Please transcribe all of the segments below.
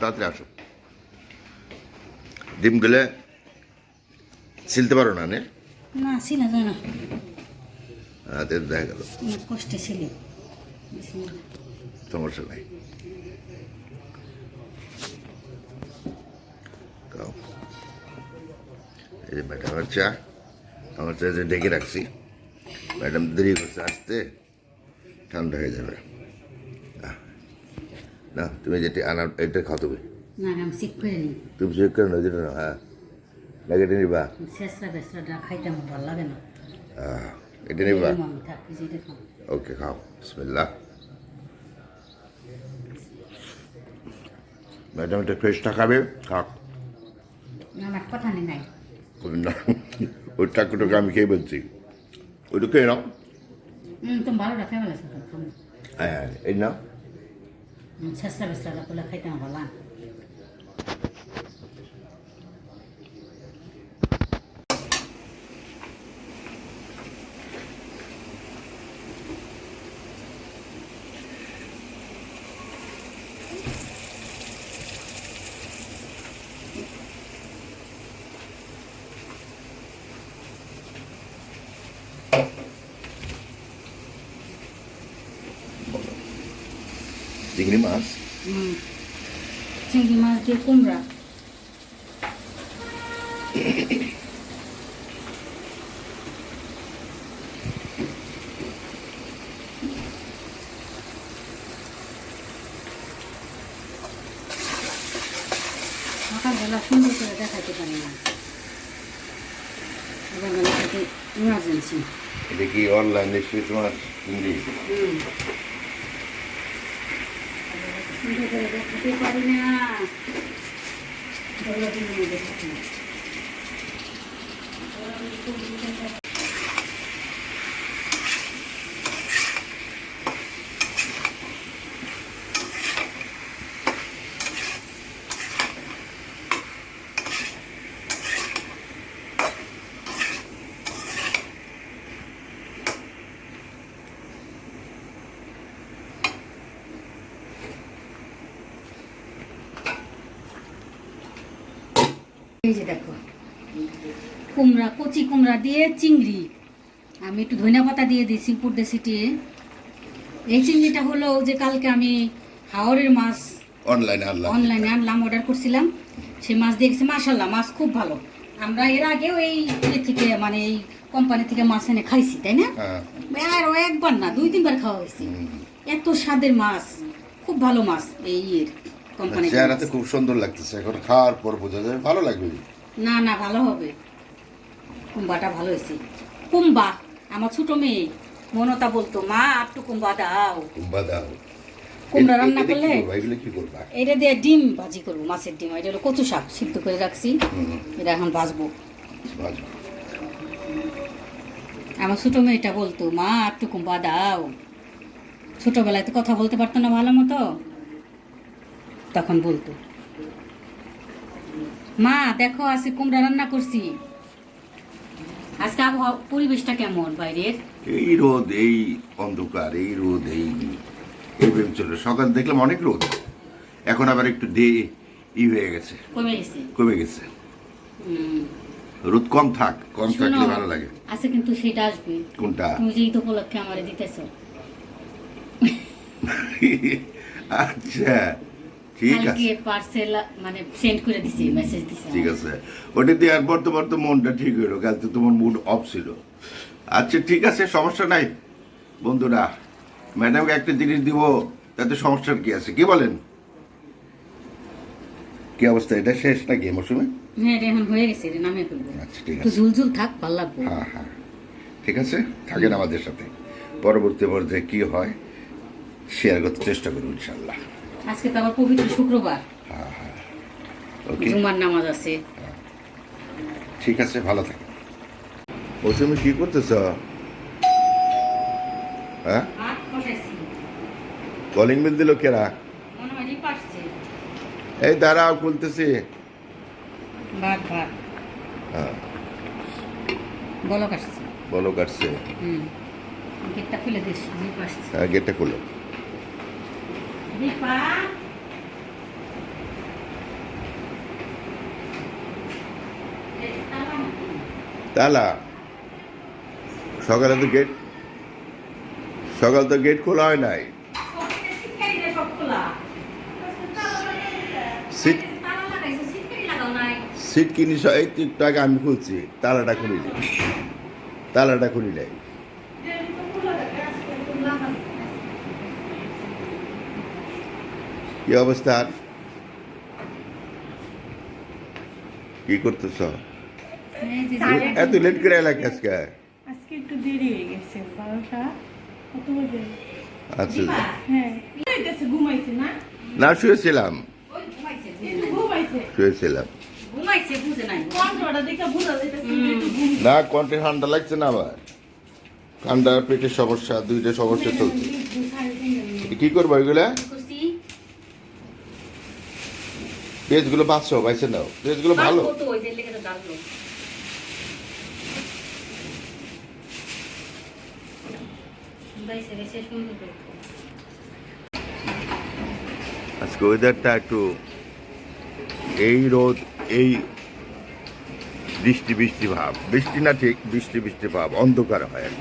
তাড়াতাড়ি আসো। ডিম গেলে ছিলতে পারো না নে। না ছিল জানা হাতে দেখা গেল। কষ্টে ছিল। সমস্যা নাই। খাও। এই ম্যাডামের চা। আমার চা ডেকে রাখছি। ম্যাডাম দেরি করছে আসতে ঠান্ডা হয়ে যাবে। না তুমি যেটি আনার এটা খাও তুমি। না না, আমি চেক করে নিই। তুমি চেক করে না যেটা না হ্যাঁ। নেগেটিভ নিবা। শেষরা বেসরা খাইতে ভালো লাগে না। আহ, এটা নিবা। ওকে খাও। বিসমিল্লাহ। ম্যাডাম এটা ফ্রেশটা খাবে খাও না না কথা নেই নাই। না। ওই টাকুটাকে আমি খেয়ে বলছি। ওইটা খেয়ে নাও। হুম তুমি ভালো রাখা ভালো হ্যাঁ এই নাও। শেষরা বেসরা করলে খাইতে আমার চিংড়ি মাছ চিংড়ি মাছ দিয়ে কুমড়া সকালবেলা সুন্দর করে দেখাইতে পারি না এবার থেকে ইমার্জেন্সি এটা কি অনলাইনে শেষ মাছ চিংড়ি করে দেখাতে পারি না বলো তুমি দেখাতে এই যে দেখো। কুমড়া কচি কুমড়া দিয়ে চিংড়ি। আমি একটু ধনিয়া পাতা দিয়ে দিয়ে ছিটিয়ে এই চিংড়িটা হলো যে কালকে আমি মাছ অনলাইনে আনলাম। অনলাইনে আনলাম অর্ডার করছিলাম। সেই মাছ দিয়ে গেছে মাসাল্লাহ মাছ খুব ভালো। আমরা এর আগেও এই ইয়ে থেকে মানে এই কোম্পানি থেকে মাছ এনে খাইছি তাই না? হ্যাঁ। আর একবার না দুই তিনবার খাওয়া হয়েছে। এত স্বাদের মাছ খুব ভালো মাছ এই ইয়ের। কোম্পানি চেহারাতে খুব সুন্দর লাগতেছে। এখন খাওয়ার পর বোঝা যাবে ভালো লাগবে। না না ভালো হবে। কুম্বাটা ভালো হয়েছে। কুম্বা আমার ছোট মেয়ে মনতা বলতো মা একটু কুম্বা দাও। কুম্বা দাও। কুমড়া রান্না করলে? এটা দিয়ে ডিম ভাজি করব মাছের ডিম। এটা হলো কচু শাক সিদ্ধ করে রাখছি। এটা এখন ভাজবো। আমার ছোট মেয়েটা বলতো মা একটু কুম্বা দাও। ছোটবেলায় তো কথা বলতে পারতো না ভালো মতো। তখন বলতো। মা দেখো আজকে কুমড়া রান্না করছি। আজকে আবহাওয়া পরিবেশটা কেমন বাইরের? এই রোদ এই অন্ধকার এই রোদ এই চলে সকাল দেখলাম অনেক রোদ। এখন আবার একটু দে ই হয়ে গেছে। কমে গেছে। কমে গেছে। রোদ কম থাক কম থাকলে ভালো লাগে। আজকে কিন্তু সেটা আসবে। কোনটা? তুমি ঈদ উপলক্ষে আমারে দিতেছ। আচ্ছা। ঠিক আছে। পার্সেল মানে সেন্ড করে দিছি মেসেজ দিছি ঠিক আছে। ওটা দেওয়ার পর তোমার তো মনটা ঠিক হলো কাল তোমার মুড অফ ছিল। আচ্ছা ঠিক আছে সমস্যা নাই। বন্ধুরা ম্যাডামকে একটা জিনিস দিব তাতে সমস্যার কি আছে? কি বলেন? কি অবস্থা? এটা শেষ নাকি মৌসুমে? হ্যাঁ এটা এখন হয়ে গেছে এটা নামে ফেলব। আচ্ছা ঠিক আছে। ঝুলঝুল থাক ভালো লাগবে। হ্যাঁ হ্যাঁ। ঠিক আছে? থাকেন আমাদের সাথে। পরবর্তী পর্যায়ে কি হয় শেয়ার করতে চেষ্টা করুন ইনশাল্লাহ আজকে তো আবার পবিত্র শুক্রবার। ওকে। জুমার নামাজ আছে। ঠিক আছে ভালো থাকেন মৌসুমি কি করতেছ? হ্যাঁ? কলিং বিল দিল কেরা? মনে হয় এই দাঁড়াও খুলতেছি। ভাত ভাত। হ্যাঁ। বলক আসছে। বলো কাটছে গেটটা খুলে দিস হ্যাঁ গেটটা খুলো। তালা সকালে তো গেট সকাল তো গেট খোলা হয় নাই সিট সিট কিনিস এই টাকা আমি খুলছি তালাটা খুলি তালাটা খুলি নাই কি অবস্থা? কি করতেছ? এত লেট করে এলাকা আজকে? আজকে একটু দেরি হয়ে গেছে বারোটা কত বাজে? আচ্ছা। হ্যাঁ। ঘুমাইছে না? না শুয়েছিলাম। শুয়েছিলাম। না কণ্ঠে ঠান্ডা লাগছে না আবার? ঠান্ডা পেটের সমস্যা দুইটা সমস্যা চলছে। কি করব ওইগুলা করছি পেজগুলো বাঁচছো পাইছে নাও। পেজগুলো ভালো। আজকে ওয়েদারটা একটু এই রোদ এই বৃষ্টি বৃষ্টি ভাব। বৃষ্টি না ঠিক বৃষ্টি বৃষ্টি ভাব। অন্ধকার হয় আর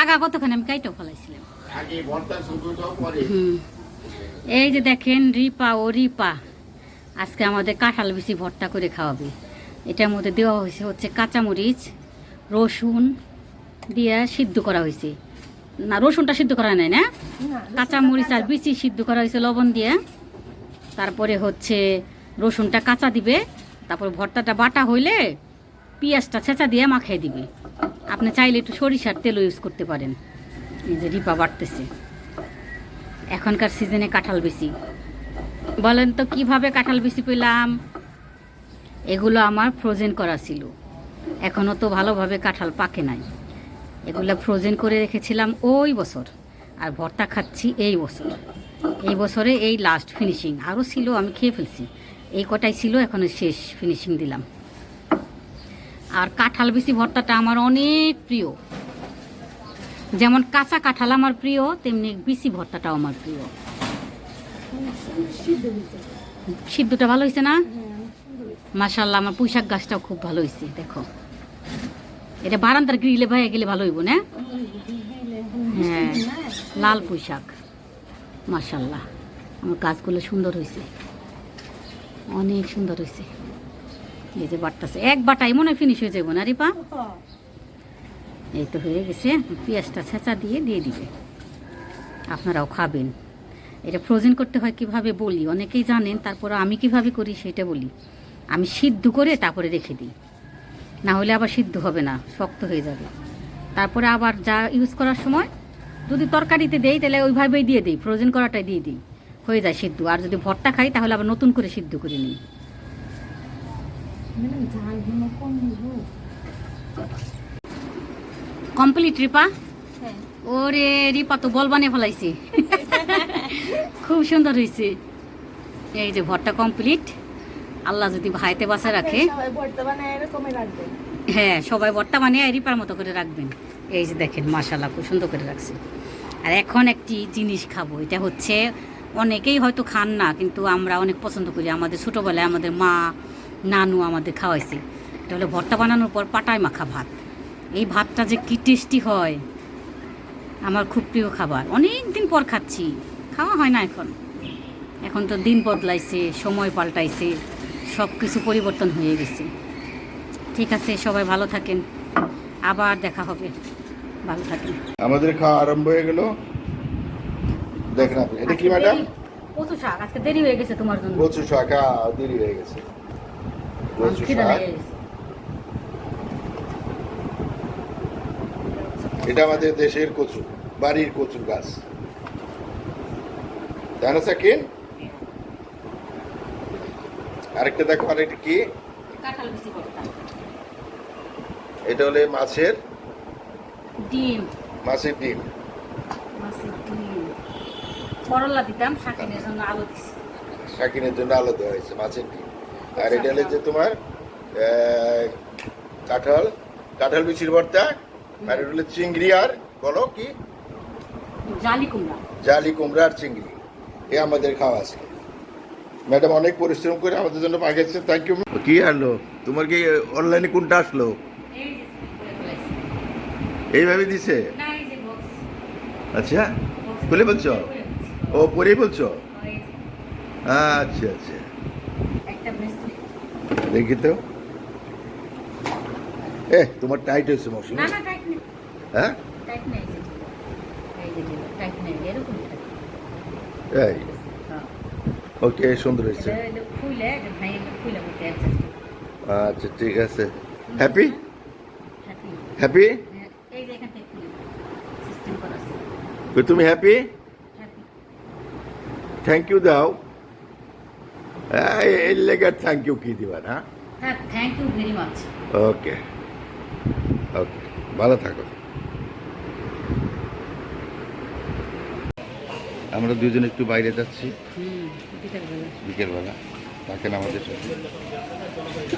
আগা কতক্ষণ আমি কাইটো ফলাইছিলাম। আগে ভর্তা শুধুটাও পরে। হুম। এই যে দেখেন রিপা ও রিপা আজকে আমাদের কাঁঠাল বেশি ভর্তা করে খাওয়াবে। এটার মধ্যে দেওয়া হয়েছে হচ্ছে কাঁচামরিচ রসুন দিয়ে সিদ্ধ করা হয়েছে। না রসুনটা সিদ্ধ করা নাই না? কাঁচামরিচ আর বিচি সিদ্ধ করা হয়েছে লবণ দিয়ে। তারপরে হচ্ছে রসুনটা কাঁচা দিবে তারপর ভর্তাটা বাটা হইলে পেঁয়াজটা ছেঁচা দিয়ে মাখিয়ে দিবে। আপনি চাইলে একটু সরিষার তেলও ইউজ করতে পারেন। এই যে রিপা বাড়তেছে। এখনকার সিজনে কাঁঠাল বেশি। বলেন তো, কীভাবে কাঁঠাল বেশি পেলাম? এগুলো আমার ফ্রোজেন করা ছিল। এখনও তো ভালোভাবে কাঁঠাল পাকে নাই। এগুলো ফ্রোজেন করে রেখেছিলাম ওই বছর। আর ভর্তা খাচ্ছি এই বছর। এই বছরে এই লাস্ট ফিনিশিং আরও ছিল, আমি খেয়ে ফেলছি। এই কটাই ছিল, এখন শেষ ফিনিশিং দিলাম। আর কাঁঠাল বেশি ভর্তাটা আমার অনেক প্রিয়। যেমন কাঁচা কাঁঠাল আমার প্রিয়, তেমনি বিসি ভর্তাটাও আমার প্রিয়। সিদ্ধটা ভালো হয়েছে না? মাশাল্লাহ আমার পুঁইশাক গাছটাও খুব ভালো হয়েছে, দেখো। এটা বারান্দার গ্রিলে ভাইয়া গেলে ভালো হইব, না? হ্যাঁ লাল পুঁইশাক। মাশাল্লাহ আমার গাছগুলো সুন্দর হয়েছে। অনেক সুন্দর হয়েছে। এই যে বাটটাছে এক বাটাই মনে হয় ফিনিশ হয়ে যাব না রিপা এই তো হয়ে গেছে। পেঁয়াজটা ছেঁচা দিয়ে দিয়ে দিবে। আপনারাও খাবেন। এটা ফ্রোজেন করতে হয় কীভাবে বলি? অনেকেই জানেন তারপরে আমি কীভাবে করি সেটা বলি। আমি সিদ্ধ করে তারপরে রেখে দিই। না হলে আবার সিদ্ধ হবে না শক্ত হয়ে যাবে। তারপরে আবার যা ইউজ করার সময় যদি তরকারিতে দেই তাহলে ওইভাবেই দিয়ে দিই। ফ্রোজেন করাটাই দিয়ে দিই। হয়ে যায় সিদ্ধ। আর যদি ভর্তা খাই তাহলে আবার নতুন করে সিদ্ধ করে নিই। কমপ্লিট রিপা? ওরে রিপা তো বল বানিয়ে ফেলাইছি। খুব সুন্দর হয়েছে এই যে ভরটা কমপ্লিট। আল্লাহ যদি ভাইতে বাসা রাখে। এরকমই রাখবে। হ্যাঁ সবাই ভর্তা বানিয়ে রিপার মতো করে রাখবেন। এই যে দেখেন মাশাল্লাহ খুব সুন্দর করে রাখছে। আর এখন একটি জিনিস খাব এটা হচ্ছে অনেকেই হয়তো খান না কিন্তু আমরা অনেক পছন্দ করি। আমাদের ছোটোবেলায় আমাদের মা নানু আমাদের খাওয়াইছে। এটা হলো ভর্তা বানানোর পর পাটায় মাখা ভাত। এই ভাতটা যে কি টেস্টি হয়। আমার খুব প্রিয় খাবার। অনেক দিন পর খাচ্ছি। খাওয়া হয় না এখন। এখন তো দিন বদলাইছে সময় পাল্টাইছে সব কিছু পরিবর্তন হয়ে গেছে। ঠিক আছে সবাই ভালো থাকেন। আবার দেখা হবে। ভালো থাকেন। আমাদের খাওয়া আরম্ভ হয়ে গেল। দেখেন আপনি এটা কি ম্যাডাম কচু শাক। আজকে দেরি হয়ে গেছে তোমার জন্য। কচু শাক আহ, দেরি হয়ে গেছে কচু খিদে শাক লেগে গেছে। এটা আমাদের দেশের কচু বাড়ির কচুর গাছ। জানো সাকিন? আরেকটা দেখো আরেকটা কি? এটা হলে মাছের? ডিম। মাছের ডিম। মাছের ডিম। করলা দিতাম শাকিনের জন্য আলু দিছি। শাকিনের জন্য আলাদা হয়েছে মাছের ডিম। আর এটা হচ্ছে তোমার কাঁঠাল কাঁঠাল বিচির ভর্তা আর এটা হলো চিংড়ি আর বলো কি? জালি কুমড়া। জালি কুমড়া আর চিংড়ি। এ আমাদের খাওয়া আছে ম্যাডাম অনেক পরিশ্রম করে আমাদের জন্য পাঠিয়েছে থ্যাংক ইউ কি আনলো? তোমার কি অনলাইনে কোনটা আসলো? যে। এইভাবে দিছে? যে আচ্ছা। খুলে বলছো? ও পরেই বলছো? আচ্ছা আচ্ছা। ব্রেসলেট দেখি তো। এ তোমার টাইট হয়েছে মৌসুমি। না না টাইট নেই। হ্যাঁ? টাইট নেই টাইট এরকম এই। হ্যাঁ। ওকে সুন্দর হয়েছে। আচ্ছা ঠিক আছে। হ্যাপি হ্যাপি তুমি হ্যাপি থ্যাংক ইউ দাও। এর লেগে থ্যাংক ইউ কি দিবা না হ্যাঁ thank you very much okay okay ভালো থাকো। আমরা দুজন একটু বাইরে যাচ্ছি। বিকেলবেলা। থাকেন আমাদের সাথে।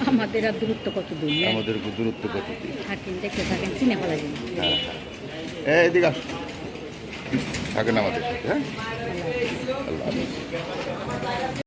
আমাদের আর দূরত্ব কত দূর আমাদের দূরত্ব কত দিন থাকেন দেখতে থাকেন চিনে ফেলা হ্যাঁ হ্যাঁ। এদিকে আসো। থাকেন আমাদের সাথে হ্যাঁ? আল্লাহ